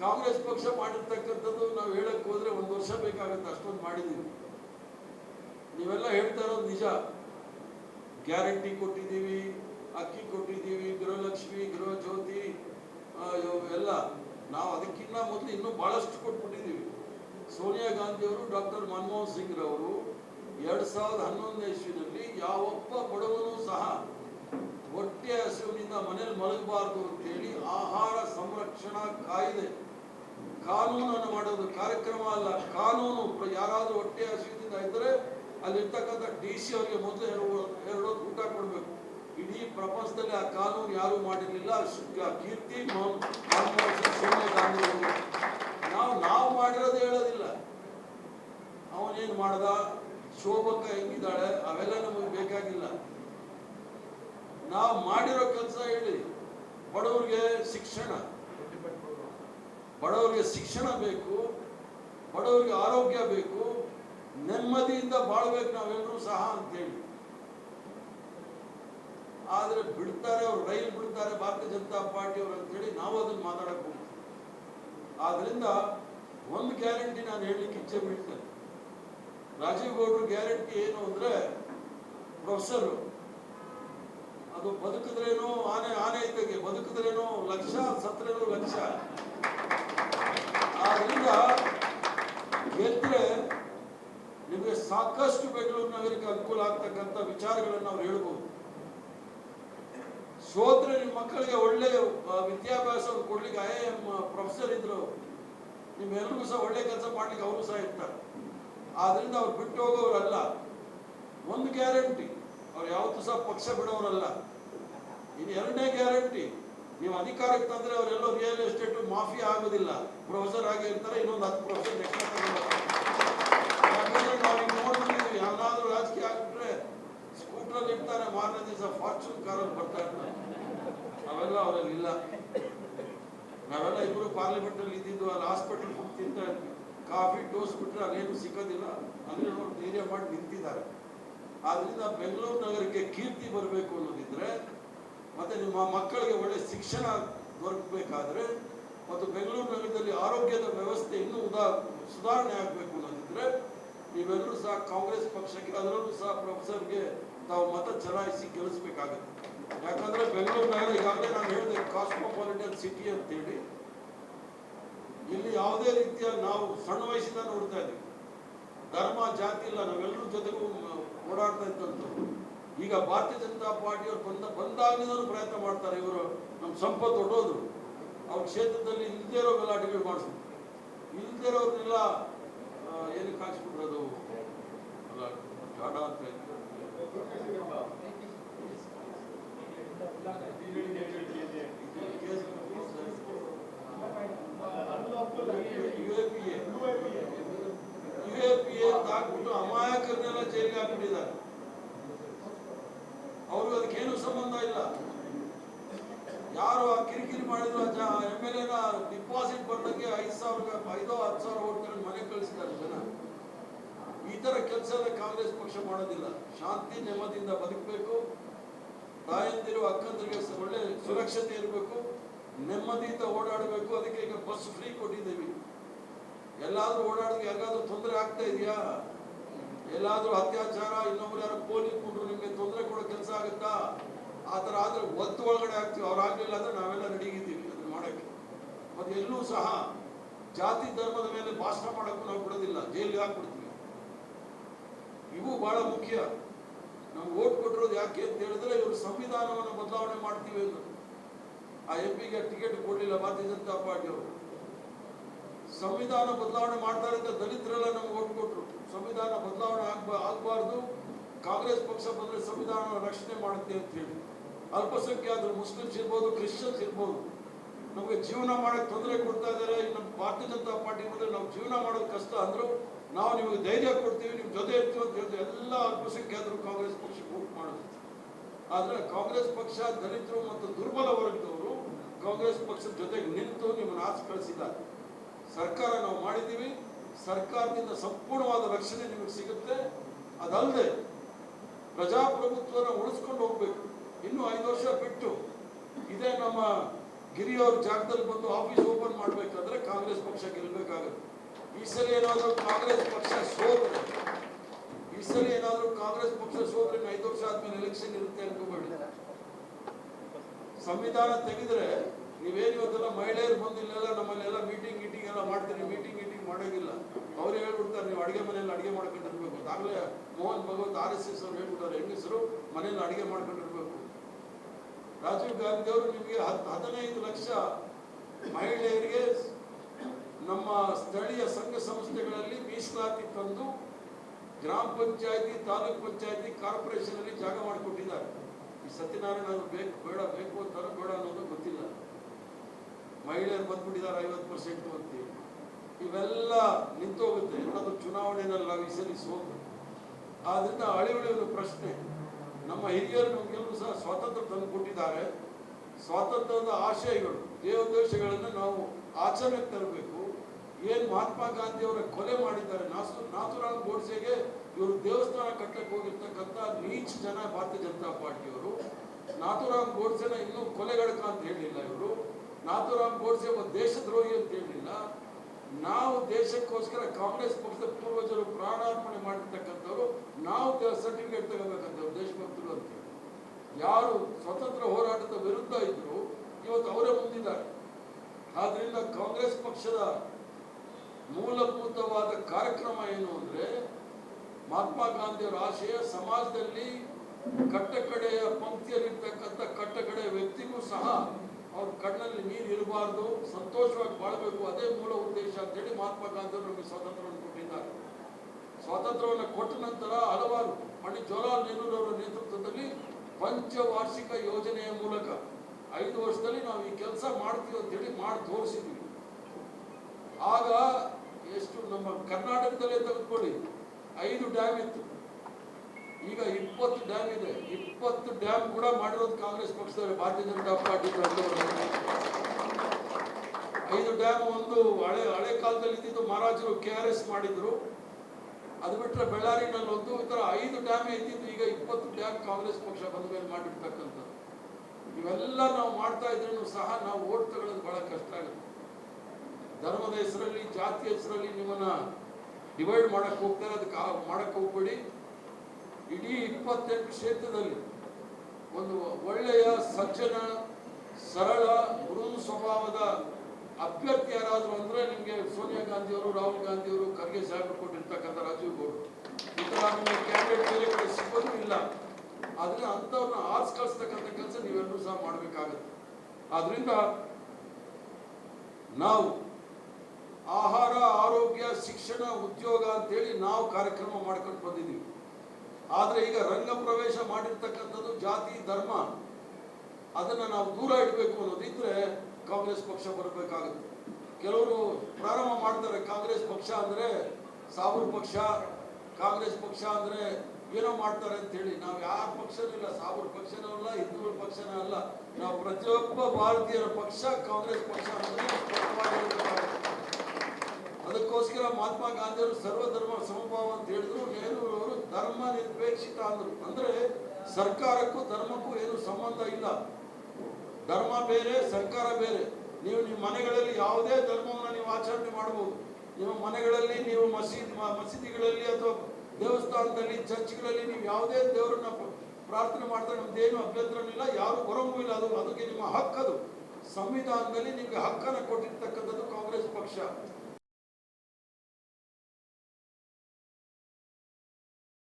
ಕಾಂಗ್ರೆಸ್ ಪಕ್ಷ ಮಾಡಿರ್ತಕ್ಕಂಥದ್ದು ನಾವು ಹೇಳಕ್ ಹೋದ್ರೆ ಒಂದು ವರ್ಷ ಬೇಕಾಗುತ್ತೆ, ಅಷ್ಟೊಂದು ಮಾಡಿದ್ದೀವಿ ನೀವೆಲ್ಲ ಹೇಳ್ತಾ ಇರೋದು ನಿಜ. ಗ್ಯಾರಂಟಿ ಕೊಟ್ಟಿದ್ದೀವಿ, ಅಕ್ಕಿ ಕೊಟ್ಟಿದ್ದೀವಿ, ಗೃಹಲಕ್ಷ್ಮಿ ಗೃಹ ಜ್ಯೋತಿ ಎಲ್ಲ. ನಾವು ಅದಕ್ಕಿಂತ ಮೊದಲು ಇನ್ನೂ ಭಾಳಷ್ಟು ಕೊಟ್ಬಿಟ್ಟಿದ್ದೀವಿ. ಸೋನಿಯಾ ಗಾಂಧಿ ಅವರು ಡಾಕ್ಟರ್ ಮನಮೋಹನ್ ಸಿಂಗ್ ರವರು ಎರಡು ಸಾವಿರದ ಹನ್ನೊಂದನೇ ಇಸ್ವಿನಲ್ಲಿ ಯಾವೊಬ್ಬ ಬಡವನು ಸಹ ಹೊಟ್ಟೆ ಹಸಿವಿನಿಂದ ಮನೇಲಿ ಮಲಗಬಾರ್ದು ಅಂತೇಳಿ ಆಹಾರ ಸಂರಕ್ಷಣಾ ಕಾಯ್ದೆ ಕಾನೂನನ್ನು ಮಾಡೋದು ಕಾರ್ಯಕ್ರಮ ಅಲ್ಲ. ಕಾನೂನು ಯಾರಾದರೂ ಹೊಟ್ಟೆ ಹಸಿವಿನಿಂದ ಇದ್ದರೆ ಅಲ್ಲಿರ್ತಕ್ಕಂಥ ಡಿ ಸಿ ಅವರಿಗೆ ಮೊದಲು ಎರಡು ಹೊತ್ತು ಊಟ ಕೊಡಬೇಕು. ಇಡೀ ಪ್ರಪಂಚದಲ್ಲಿ ಆ ಕಾನೂನು ಯಾರು ಮಾಡಿರಲಿಲ್ಲ. ಕೀರ್ತಿ ನಾವು ನಾವು ಮಾಡಿರೋದು ಹೇಳೋದಿಲ್ಲ. ಅವನೇನು ಮಾಡ್ದ? ಶೋಭಕ್ಕ ಹೆಂಗಿದ್ದಾಳೆ? ಅವೆಲ್ಲ ನಮಗೆ ಬೇಕಾಗಿಲ್ಲ. ನಾವು ಮಾಡಿರೋ ಕೆಲಸ ಹೇಳಿ. ಬಡವರಿಗೆ ಶಿಕ್ಷಣ. ಬಡವರಿಗೆ ಶಿಕ್ಷಣ ಬೇಕು, ಬಡವರಿಗೆ ಆರೋಗ್ಯ ಬೇಕು, ನೆಮ್ಮದಿಯಿಂದ ಬಾಳ್ಬೇಕು ನಾವೆಲ್ಲರೂ ಸಹ ಅಂತೇಳಿ. ಆದ್ರೆ ಬಿಡ್ತಾರೆ ಅವ್ರು, ರೈಲ್ ಬಿಡ್ತಾರೆ ಭಾರತೀಯ ಜನತಾ ಪಾರ್ಟಿ ಅವರು ಅಂತೇಳಿ ನಾವು ಅದನ್ನ ಮಾತಾಡಕ್ ಹೋಗ್ತೀವಿ. ಆದ್ರಿಂದ ಒಂದು ಗ್ಯಾರಂಟಿ ನಾನು ಹೇಳಲಿಕ್ಕೆ ಇಚ್ಛೆ ಬಿಡ್ತೇನೆ ರಾಜೀವ್ ಗೌಡ್ರು ಗ್ಯಾರಂಟಿ ಏನು ಅಂದ್ರೆ ಪ್ರೊಫೆಸರ್, ಅದು ಬದುಕಿದ್ರೇನೋ ಆನೆ ಆನೆ ಇದ್ದಾಗೆ ಬದುಕಿದ್ರೇನೋ ಲಕ್ಷ, ಸತ್ರೇನೋ ಲಕ್ಷ. ಆದ್ರಿಂದ ಗೆದ್ರೆ ನಿಮಗೆ ಸಾಕಷ್ಟು ಬೆಂಗಳೂರು ನಗರಕ್ಕೆ ಅನುಕೂಲ ಆಗ್ತಕ್ಕಂಥ ವಿಚಾರಗಳನ್ನು ಅವ್ರು ಹೇಳ್ಬೋದು. ಸೋತ್ರ ನಿಮ್ಮ ಮಕ್ಕಳಿಗೆ ಒಳ್ಳೆ ವಿದ್ಯಾಭ್ಯಾಸ ಕೊಡ್ಲಿಕ್ಕೆ ಐ ಎಂ ಪ್ರೊಫೆಸರ್ ಇದ್ರು. ನಿಮ್ಮೆಲ್ಲರಿಗೂ ಸಹ ಒಳ್ಳೆ ಕೆಲಸ ಮಾಡ್ಲಿಕ್ಕೆ ಅವರು ಸಹ ಇರ್ತಾರೆ. ಆದ್ರಿಂದ ಅವ್ರು ಬಿಟ್ಟು ಹೋಗೋರಲ್ಲ. ಒಂದು ಗ್ಯಾರಂಟಿ, ಅವ್ರು ಯಾವತ್ತೂ ಸಹ ಪಕ್ಷ ಬಿಡೋರಲ್ಲ. ಇದು ಎರಡನೇ ಗ್ಯಾರಂಟಿ ನೀವು ಅಧಿಕಾರಕ್ಕೆ ತಂದ್ರೆ ಅವರೆಲ್ಲ ರಿಯಲ್ ಎಸ್ಟೇಟ್ ಮಾಫಿಯಾ ಆಗೋದಿಲ್ಲ. ಪ್ರೊಫೆಸರ್ ಆಗಿ ಇರ್ತಾರೆ, ಇನ್ನೊಂದು ಹತ್ತು ಪ್ರೊಫೆಸರ್ ಯಾಕಂದ್ರೆ ನಾವು ಈಗ ಯಾವ್ದಾದ್ರು ರಾಜಕೀಯ ಆಗ್ಬಿಟ್ರೆ ಸ್ಕೂಟ್ರಲ್ಲಿ ಇರ್ತಾರೆ ಮಾರನೇ ದಿವಸ ಫಾರ್ಚೂನ್ ಕಾರಲ್ಲಿ ಬರ್ತಾ ಇರ್ತಾರೆ. ಅವೆಲ್ಲ ಅವರಲ್ಲಿ ಇಲ್ಲ. ನಾವೆಲ್ಲ ಇಬ್ಬರು ಪಾರ್ಲಿಮೆಂಟ್ ಅಲ್ಲಿ ಇದ್ದಿದ್ದು, ಅಲ್ಲಿ ಹಾಸ್ಪಿಟಲ್ ಹೋಗಿ ತಿಂತಾ ಕಾಫಿ ಡೋಸ್ ಬಿಟ್ರೆ ಅಲ್ಲೇನು ಸಿಗೋದಿಲ್ಲ. ಅಂದ್ರೆ ನೋಡಿ, ಧೈರ್ಯ ಮಾಡಿ ನಿಂತಿದ್ದಾರೆ. ಆದ್ರಿಂದ ಬೆಂಗಳೂರು ನಗರಕ್ಕೆ ಕೀರ್ತಿ ಬರಬೇಕು ಅನ್ನೋದಿದ್ರೆ ಮತ್ತೆ ನಿಮ್ಮ ಮಕ್ಕಳಿಗೆ ಒಳ್ಳೆ ಶಿಕ್ಷಣ ದೊರಕಬೇಕಾದ್ರೆ ಮತ್ತು ಬೆಂಗಳೂರು ನಗರದಲ್ಲಿ ಆರೋಗ್ಯದ ವ್ಯವಸ್ಥೆ ಇನ್ನೂ ಉದಾ ಸುಧಾರಣೆ ಆಗಬೇಕು ಅನ್ನೋದಿದ್ರೆ ನೀವೆಲ್ಲರೂ ಸಹ ಕಾಂಗ್ರೆಸ್ ಪಕ್ಷಕ್ಕೆ, ಅದರಲ್ಲೂ ಸಹ ಪ್ರೊಫೆಸರ್ಗೆ ತಾವು ಮತ ಚಲಾಯಿಸಿ ಗೆಲ್ಲಿಸಬೇಕಾಗುತ್ತೆ. ಯಾಕಂದ್ರೆ ಬೆಂಗಳೂರು ನಗರ ಈಗಾಗಲೇ ನಾನು ಹೇಳಿದೆ ಕಾಸ್ಮೋಪಾಲಿಟನ್ ಸಿಟಿ ಅಂತೇಳಿ. ಇಲ್ಲಿ ಯಾವುದೇ ರೀತಿಯ ನಾವು ಸಣ್ಣ ವಯಸ್ಸಿಂದ ನೋಡ್ತಾ ಇದ್ದೀವಿ. ಧರ್ಮ, ಜಾತಿ ಇಲ್ಲ, ನಾವೆಲ್ಲರೂ ಜೊತೆಗೂ ಓಡಾಡ್ತಾ ಇದ್ದಂಥವ್ರು. ಈಗ ಭಾರತೀಯ ಜನತಾ ಪಾರ್ಟಿಯವರು ಬಂದ ಬಂದಾಗಿನವರು ಪ್ರಯತ್ನ ಮಾಡ್ತಾರೆ, ಇವರು ನಮ್ಮ ಸಂಪತ್ತು ಹೊಡೋದು ಅವ್ರ ಕ್ಷೇತ್ರದಲ್ಲಿ ಇಲ್ಲದೇ ಇರೋ ಗಲಾಟೆಗಳು ಮಾಡಿಸ್ಬೇಕು ಇಲ್ಲದೇ ಇರೋರ್ನೆಲ್ಲ ಏನಕ್ಕೆ ಹಾಕ್ಸ್ಬಿಟ್ರದು ಅಂತ ಹೇಳ್ತಾರೆ. UAPA. UAPA ಅಂತ ಹಾಕ್ಬಿಟ್ಟು ಅಮಾಯಕರನ್ನೆಲ್ಲ ಜೈಲಿಗೆ ಹಾಕ್ಬಿಟ್ಟಿದ್ದಾರೆ ಸಂಬಂಧ ಇಲ್ಲ. ಯಾರು ಆ ಕಿರಿಕಿರಿ ಮಾಡಿದ್ರು ಎಂ ಎಲ್ ಎನ ಡಿಪಾಸಿಟ್ ಬಂದಂಗೆ ಐದು ಸಾವಿರ, ಐದೋ ಹತ್ತು ಸಾವಿರ ಓಟ್ ತಗೊಂಡು ಮನೆ ಕಳಿಸ್ತಾರೆ ಜನ. ಈ ತರ ಕೆಲಸ ಕಾಂಗ್ರೆಸ್ ಪಕ್ಷ ಮಾಡೋದಿಲ್ಲ. ಶಾಂತಿ, ನೆಮ್ಮದಿಯಿಂದ ಬದುಕಬೇಕು. ತಾಯಂದಿರು, ಅಕ್ಕಂದಿರಿಗೆ ಒಳ್ಳೆ ಸುರಕ್ಷತೆ ಇರಬೇಕು. ನೆಮ್ಮದಿಯಿಂದ ಓಡಾಡಬೇಕು. ಅದಕ್ಕೆ ಈಗ ಬಸ್ ಫ್ರೀ ಕೊಟ್ಟಿದ್ದೀವಿ. ಎಲ್ಲಾದ್ರೂ ಓಡಾಡಿದ್ರೆ ಯಾರಿಗಾದ್ರೂ ತೊಂದರೆ ಆಗ್ತಾ ಇದೆಯಾ? ಎಲ್ಲಾದ್ರೂ ಅತ್ಯಾಚಾರ, ಇನ್ನೊಬ್ರು ಯಾರು ಪೋಲಿ ಕುಂಡ್ರು ನಿಮ್ಗೆ ತೊಂದರೆ ಕೊಡೋ ಕೆಲಸ ಆಗುತ್ತಾ? ಆ ಥರ ಆದರೆ ಒತ್ತು ಒಳಗಡೆ ಆಗ್ತೀವಿ ಅವ್ರು ಆಗಲಿಲ್ಲ ಅಂದ್ರೆ ನಾವೆಲ್ಲ ರೆಡಿಗಿದ್ದೀವಿ ಅದನ್ನು ಮಾಡೋಕ್ಕೆ. ಮತ್ತೆ ಎಲ್ಲೂ ಸಹ ಜಾತಿ ಧರ್ಮದ ಮೇಲೆ ಭಾಷಣ ಮಾಡೋಕ್ಕೂ ನಾವು ಬಿಡೋದಿಲ್ಲ, ಜೈಲಿಗೆ ಹಾಕ್ಬಿಡ್ತೀವಿ. ಇವು ಬಹಳ ಮುಖ್ಯ. ನಾವು ಓಟ್ ಕೊಟ್ಟಿರೋದು ಯಾಕೆ ಅಂತ ಹೇಳಿದ್ರೆ ಇವರು ಸಂವಿಧಾನವನ್ನು ಬದಲಾವಣೆ ಮಾಡ್ತೀವಿ ಅಂತ ಆ ಎಂ ಪಿಗೆ ಟಿಕೆಟ್ ಕೊಡಲಿಲ್ಲ ಭಾರತೀಯ ಜನತಾ ಪಾರ್ಟಿ ಅವರು. ಸಂವಿಧಾನ ಬದಲಾವಣೆ ಮಾಡ್ತಾರೆ ಅಂತ ದಲಿತರೆಲ್ಲ ನಮ್ಗೆ ಓಟ್ ಕೊಟ್ರು. ಸಂವಿಧಾನ ಬದಲಾವಣೆ ಆಗ್ಬಾ, ಆಗ್ಬಾರ್ದು. ಕಾಂಗ್ರೆಸ್ ಪಕ್ಷ ಬಂದ್ರೆ ಸಂವಿಧಾನ ರಕ್ಷಣೆ ಮಾಡುತ್ತೆ ಅಂತ ಹೇಳಿ. ಅಲ್ಪಸಂಖ್ಯಾತರು, ಮುಸ್ಲಿಮ್ಸ್ ಇರ್ಬೋದು, ಕ್ರಿಶ್ಚಿಯನ್ಸ್ ಇರ್ಬೋದು, ನಮಗೆ ಜೀವನ ಮಾಡಕ್ಕೆ ತೊಂದರೆ ಕೊಡ್ತಾ ಇದ್ದಾರೆ ನಮ್ಮ ಭಾರತೀಯ ಜನತಾ ಪಾರ್ಟಿ ಬಂದ್ರೆ ನಾವು ಜೀವನ ಮಾಡೋದು ಕಷ್ಟ ಅಂದ್ರು, ನಾವು ನಿಮಗೆ ಧೈರ್ಯ ಕೊಡ್ತೀವಿ ನಿಮ್ಮ ಜೊತೆ ಇರ್ತೀವಿ ಅಂತ ಹೇಳ್ತೀವಿ ಎಲ್ಲ ಅಲ್ಪಸಂಖ್ಯಾತರು ಕಾಂಗ್ರೆಸ್ ಪಕ್ಷಕ್ಕೆ ವೋಟ್ ಮಾಡೋದು. ಆದರೆ ಕಾಂಗ್ರೆಸ್ ಪಕ್ಷ ದಲಿತರು ಮತ್ತು ದುರ್ಬಲ ವರ್ಗದವರು ಕಾಂಗ್ರೆಸ್ ಪಕ್ಷದ ಜೊತೆಗೆ ನಿಂತು ನಿಮ್ಮನ್ನು ಆಸೆ ಕಳಿಸಿದ್ದಾರೆ ಸರ್ಕಾರ ನಾವು ಮಾಡಿದ್ದೀವಿ, ಸರ್ಕಾರದಿಂದ ಸಂಪೂರ್ಣವಾದ ರಕ್ಷಣೆ ನಿಮಗೆ ಸಿಗುತ್ತೆ. ಅದಲ್ಲದೆ ಪ್ರಜಾಪ್ರಭುತ್ವನ ಉಳಿಸ್ಕೊಂಡು ಹೋಗ್ಬೇಕು. ಇನ್ನು ಐದು ವರ್ಷ ಬಿಟ್ಟು ಇದೇ ನಮ್ಮ ಗಿರಿಯವ್ರ ಜಾಗದಲ್ಲಿ ಬಂದು ಆಫೀಸ್ ಓಪನ್ ಮಾಡ್ಬೇಕಾದ್ರೆ ಕಾಂಗ್ರೆಸ್ ಪಕ್ಷ ಗೆಲ್ಲಬೇಕಾಗುತ್ತೆ. ಈ ಸಲ ಏನಾದರೂ ಕಾಂಗ್ರೆಸ್ ಪಕ್ಷ ಸೋತ್ರೆ, ಈ ಸಲ ಏನಾದರೂ ಕಾಂಗ್ರೆಸ್ ಪಕ್ಷ ಸೋತ್ರೆ ಐದು ವರ್ಷ ಆದ್ಮೇಲೆ ಎಲೆಕ್ಷನ್ ಇರುತ್ತೆ ಅನ್ಕೋಬೇಡಿ. ಸಂವಿಧಾನ ತೆಗೆದ್ರೆ ನೀವೇನು ಇವತ್ತೆಲ್ಲ ಮಹಿಳೆಯರು ಬಂದಿಲ್ಲೆಲ್ಲ ನಮ್ಮಲ್ಲೆಲ್ಲ ಮೀಟಿಂಗ್ ಗೀಟಿಂಗ್ ಎಲ್ಲ ಮಾಡ್ತೀರಿ ಮೀಟಿಂಗ್ ಗೀಟಿಂಗ್ ಮಾಡೋದಿಲ್ಲ ಅವ್ರು ಹೇಳ್ಬಿಡ್ತಾರೆ, ನೀವು ಅಡುಗೆ ಮನೆಯಲ್ಲಿ ಅಡುಗೆ ಮಾಡ್ಕೊಂಡಿರ್ಬೇಕು. ಆಗಲೇ Mohan Bhagwat R S S ಅವ್ರು ಹೇಳ್ಬಿಟ್ಟಾರೆ, ಹೆಂಗಸರು ಮನೆಯಲ್ಲಿ ಅಡುಗೆ ಮಾಡ್ಕೊಂಡಿರ್ಬೇಕು. ರಾಜೀವ್ ಗಾಂಧಿ ಅವರು ನಿಮಗೆ ಹದಿನೈದು ಲಕ್ಷ ಮಹಿಳೆಯರಿಗೆ ನಮ್ಮ ಸ್ಥಳೀಯ ಸಂಘ ಸಂಸ್ಥೆಗಳಲ್ಲಿ ಮೀಸಲಾತಿ ತಂದು ಗ್ರಾಮ ಪಂಚಾಯತಿ, ತಾಲೂಕ್ ಪಂಚಾಯತಿ ಕಾರ್ಪೊರೇಷನ್ ಅಲ್ಲಿ ಜಾಗ ಮಾಡಿಕೊಟ್ಟಿದ್ದಾರೆ. ಈ ಸತ್ಯನಾರಾಯಣ ಅವರು ಬೇಕು, ಬೇಡ, ಬೇಕು ಅಂತಾರೋ ಬೇಡ ಅನ್ನೋದು ಗೊತ್ತಿಲ್ಲ. ಮಹಿಳೆಯರು ಬಂದ್ಬಿಟ್ಟಿದ್ದಾರೆ ಐವತ್ತು ಪರ್ಸೆಂಟ್ ಅಂತೀವಿ ಇವೆಲ್ಲ ನಿಂತೋಗುತ್ತೆ. ಹೋಗುತ್ತೆ ಚುನಾವಣೆಯಲ್ಲಿ ನಾವು ಆದ್ರಿಂದ ಅಳಿವಳಿಯುವ ಪ್ರಶ್ನೆ. ನಮ್ಮ ಹಿರಿಯರು ನಮಗೆಲ್ಲರೂ ಸಹ ಸ್ವಾತಂತ್ರ್ಯ ತಂದು ಕೊಟ್ಟಿದ್ದಾರೆ. ಸ್ವಾತಂತ್ರ್ಯದ ಆಶಯಗಳು, ದೇವೋದ್ದೇಶಗಳನ್ನು ನಾವು ಆಚರಣೆಗೆ ತರಬೇಕು. ಏನು ಮಹಾತ್ಮ ಗಾಂಧಿ ಅವರ ಕೊಲೆ ಮಾಡಿದ್ದಾರೆ, ನಾಸು, ನಾಥುರಾಮ್ ಗೋಡ್ಸೆಗೆ ಇವರು ದೇವಸ್ಥಾನ ಕಟ್ಟಕ್ಕೆ ಹೋಗಿರ್ತಕ್ಕಂಥ ನೀಚ ಜನ ಭಾರತೀಯ ಜನತಾ ಪಾರ್ಟಿಯವರು. ನಾಥುರಾಮ್ ಗೋಡ್ಸೆನ ಇನ್ನೂ ಕೊಲೆಗಡಕ ಅಂತ ಹೇಳಿಲ್ಲ ಇವರು. ನಾಥುರಾಮ್ ಗೋಡ್ಸೆ ಒಬ್ಬ ದೇಶದ್ರೋಹಿ ಅಂತ ಹೇಳಿಲ್ಲ. ನಾವು ದೇಶಕ್ಕೋಸ್ಕರ ಕಾಂಗ್ರೆಸ್ ಪಕ್ಷದ ಪೂರ್ವಜರು ಪ್ರಾಣಾರ್ಪಣೆ ಮಾಡಿರ್ತಕ್ಕಂಥವ್ರು, ನಾವು ಸರ್ಟಿಫಿಕೇಟ್ ತಗೋಬೇಕಂತವ್ರು ದೇಶಭಕ್ತರು ಅಂತ. ಯಾರು ಸ್ವತಂತ್ರ ಹೋರಾಟದ ವಿರುದ್ಧ ಇದ್ರು, ಇವತ್ತು ಅವರೇ ಮುಂದಿದ್ದಾರೆ ಆದ್ರಿಂದ ಕಾಂಗ್ರೆಸ್ ಪಕ್ಷದ ಮೂಲಭೂತವಾದ ಕಾರ್ಯಕ್ರಮ ಏನು ಅಂದ್ರೆ, ಮಹಾತ್ಮ ಗಾಂಧಿಯವರ ಆಶಯ ಸಮಾಜದಲ್ಲಿ ಕಟ್ಟಕಡೆಯ ಪಂಕ್ತಿಯಲ್ಲಿರ್ತಕ್ಕಂಥ ಕಟ್ಟಕಡೆಯ ವ್ಯಕ್ತಿಗೂ ಸಹ ಅವ್ರ ಕಣ್ಣಲ್ಲಿ ನೀರು ಇರಬಾರ್ದು, ಸಂತೋಷವಾಗಿ ಬಾಳಬೇಕು, ಅದೇ ಮೂಲ ಉದ್ದೇಶ ಅಂತೇಳಿ ಮಹಾತ್ಮ ಗಾಂಧಿಯವರು ನಮಗೆ ಸ್ವಾತಂತ್ರ್ಯವನ್ನು ಕೊಟ್ಟಿದ್ದಾರೆ. ಸ್ವಾತಂತ್ರ್ಯವನ್ನು ಕೊಟ್ಟ ನಂತರ ಹಲವಾರು ಪಂಡಿತ್ ಜವಾಹರ್ಲಾಲ್ ನೆಹರು ಅವರ ನೇತೃತ್ವದಲ್ಲಿ ಪಂಚವಾರ್ಷಿಕ ಯೋಜನೆಯ ಮೂಲಕ ಐದು ವರ್ಷದಲ್ಲಿ ನಾವು ಈ ಕೆಲಸ ಮಾಡ್ತೀವಿ ಅಂತೇಳಿ ಮಾಡಿ ತೋರಿಸಿದ್ವಿ. ಆಗ ಎಷ್ಟು ನಮ್ಮ ಕರ್ನಾಟಕದಲ್ಲೇ ತೆಗೆದುಕೊಳ್ಳಿ, ಐದು ಡ್ಯಾಮ್ ಇತ್ತು. ಈಗ ಇಪ್ಪತ್ತು ಡ್ಯಾಮ್ ಇದೆ. ಇಪ್ಪತ್ತು ಡ್ಯಾಮ್ ಕೂಡ ಮಾಡಿರೋದು ಕಾಂಗ್ರೆಸ್ ಪಕ್ಷದವರು. ಭಾರತೀಯ ಜನತಾ ಪಾರ್ಟಿ ಐದು ಡ್ಯಾಮ್ ಒಂದು ಹಳೆ ಹಳೆ ಕಾಲದಲ್ಲಿ ಇದ್ದಿದ್ದು ಮಹಾರಾಜರು ಕೆ ಆರ್ ಎಸ್ ಮಾಡಿದ್ರು. ಅದು ಬಿಟ್ಟರೆ ಬೆಳ್ಳಾರಿನಲ್ಲಿ ಒಂದು ಈ ಥರ ಐದು ಡ್ಯಾಮ್ ಇದ್ದಿದ್ದು ಈಗ ಇಪ್ಪತ್ತು ಡ್ಯಾಮ್ ಕಾಂಗ್ರೆಸ್ ಪಕ್ಷ ಬಂದ ಮೇಲೆ ಮಾಡಿರ್ತಕ್ಕಂಥದ್ದು. ಇವೆಲ್ಲ ನಾವು ಮಾಡ್ತಾ ಇದ್ರೂ ಸಹ ನಾವು ಓಟ್ ತಗೊಳ್ಳೋದು ಬಹಳ ಕಷ್ಟ ಆಗುತ್ತೆ. ಧರ್ಮದ ಹೆಸರಲ್ಲಿ ಜಾತಿ ಹೆಸರಲ್ಲಿ ನಿಮ್ಮನ್ನ ಡಿವೈಡ್ ಮಾಡಕ್ಕೆ ಹೋಗ್ತಾರೆ ಅದಕ್ಕೆ ಮಾಡಕ್ಕೆ ಮಾಡಕ್ ಹೋಗ್ಬೇಡಿ. ಇಡೀ ಇಪ್ಪತ್ತೆಂಟು ಕ್ಷೇತ್ರದಲ್ಲಿ ಒಂದು ಒಳ್ಳೆಯ, ಸಜ್ಜನ, ಸರಳ, ಮೃದು ಸ್ವಭಾವದ ಅಭ್ಯರ್ಥಿ ಯಾರಾದರೂ ಅಂದ್ರೆ ನಿಮಗೆ ಸೋನಿಯಾ ಗಾಂಧಿಯವರು, ರಾಹುಲ್ ಗಾಂಧಿಯವರು, ಖರ್ಗೆ ಸಾಹೇಬರು ಕೊಟ್ಟಿರ್ತಕ್ಕಂಥ ರಾಜೀವ್ ಗೌಡ್ ನಿಮಗೆ ಕ್ಯಾಂಡಿಡೇಟ್ ಬೇರೆ ಕಡೆ ಸಿಗೋದು ಇಲ್ಲ. ಆದರೆ ಅಂಥವ್ರನ್ನ ಆರ್ಸ್ ಕಳಿಸ್ತಕ್ಕಂಥ ಕೆಲಸ ನೀವೆಲ್ಲರೂ ಸಹ ಮಾಡಬೇಕಾಗತ್ತೆ. ಆದ್ರಿಂದ ನಾವು ಆಹಾರ, ಆರೋಗ್ಯ, ಶಿಕ್ಷಣ, ಉದ್ಯೋಗ ಅಂತೇಳಿ ನಾವು ಕಾರ್ಯಕ್ರಮ ಮಾಡ್ಕೊಂಡು ಬಂದಿದ್ದೀವಿ. ಆದ್ರೆ ಈಗ ರಂಗ ಪ್ರವೇಶ ಮಾಡಿರ್ತಕ್ಕಂಥದ್ದು ಜಾತಿ, ಧರ್ಮ, ಅದನ್ನ ನಾವು ದೂರ ಇಡಬೇಕು ಅನ್ನೋದಿದ್ರೆ ಕಾಂಗ್ರೆಸ್ ಪಕ್ಷ ಬರಬೇಕಾಗುತ್ತೆ. ಕೆಲವರು ಪ್ರಾರಂಭ ಮಾಡ್ತಾರೆ ಕಾಂಗ್ರೆಸ್ ಪಕ್ಷ ಅಂದ್ರೆ ಸಾವಿರ ಪಕ್ಷ, ಕಾಂಗ್ರೆಸ್ ಪಕ್ಷ ಅಂದ್ರೆ ಏನೋ ಮಾಡ್ತಾರೆ ಅಂತ ಹೇಳಿ ನಾವು ಯಾರ ಪಕ್ಷನೂ ಇಲ್ಲ ಸಾವಿರ ಪಕ್ಷನೂ ಅಲ್ಲ, ಹಿಂದೂಗಳ ಪಕ್ಷನೂ ಅಲ್ಲ. ನಾವು ಪ್ರತಿಯೊಬ್ಬ ಭಾರತೀಯರ ಪಕ್ಷ ಕಾಂಗ್ರೆಸ್ ಪಕ್ಷ ಸ್ಪಷ್ಟವಾಗಿರಬೇಕಾಗುತ್ತೆ. ಅದಕ್ಕೋಸ್ಕರ ಮಹಾತ್ಮ ಗಾಂಧಿಯವರು ಸರ್ವಧರ್ಮ ಸಮಭಾವ ಅಂತ ಹೇಳಿದ್ರು. ಅವರು ಧರ್ಮ ನಿರ್ಪೇಕ್ಷಿತ ಅಂದ್ರು. ಅಂದ್ರೆ ಸರ್ಕಾರಕ್ಕೂ ಧರ್ಮಕ್ಕೂ ಏನು ಸಂಬಂಧ ಇಲ್ಲ. ಧರ್ಮ ಬೇರೆ, ಸರ್ಕಾರ ಬೇರೆ. ನೀವು ನಿಮ್ಮ ಮನೆಗಳಲ್ಲಿ ಯಾವುದೇ ಧರ್ಮವನ್ನು ನೀವು ಆಚರಣೆ ಮಾಡಬಹುದು ನಿಮ್ಮ ಮನೆಗಳಲ್ಲಿ ನೀವು ಮಸೀದಿ ಮಸೀದಿಗಳಲ್ಲಿ ಅಥವಾ ದೇವಸ್ಥಾನದಲ್ಲಿ, ಚರ್ಚ್ಗಳಲ್ಲಿ ನೀವು ಯಾವುದೇ ದೇವರನ್ನ ಪ್ರಾರ್ಥನೆ ಮಾಡ್ತಾರೆ. ನಮ್ದೇನು ಅಭ್ಯಂತರನಿಲ್ಲ. ಯಾರು ಹೊರಗೂ ಇಲ್ಲ. ಅದು, ಅದಕ್ಕೆ ನಿಮ್ಮ ಹಕ್ಕದು ಸಂವಿಧಾನದಲ್ಲಿ ನಿಮಗೆ ಹಕ್ಕನ್ನು ಕೊಟ್ಟಿರ್ತಕ್ಕಂಥದ್ದು ಕಾಂಗ್ರೆಸ್ ಪಕ್ಷ.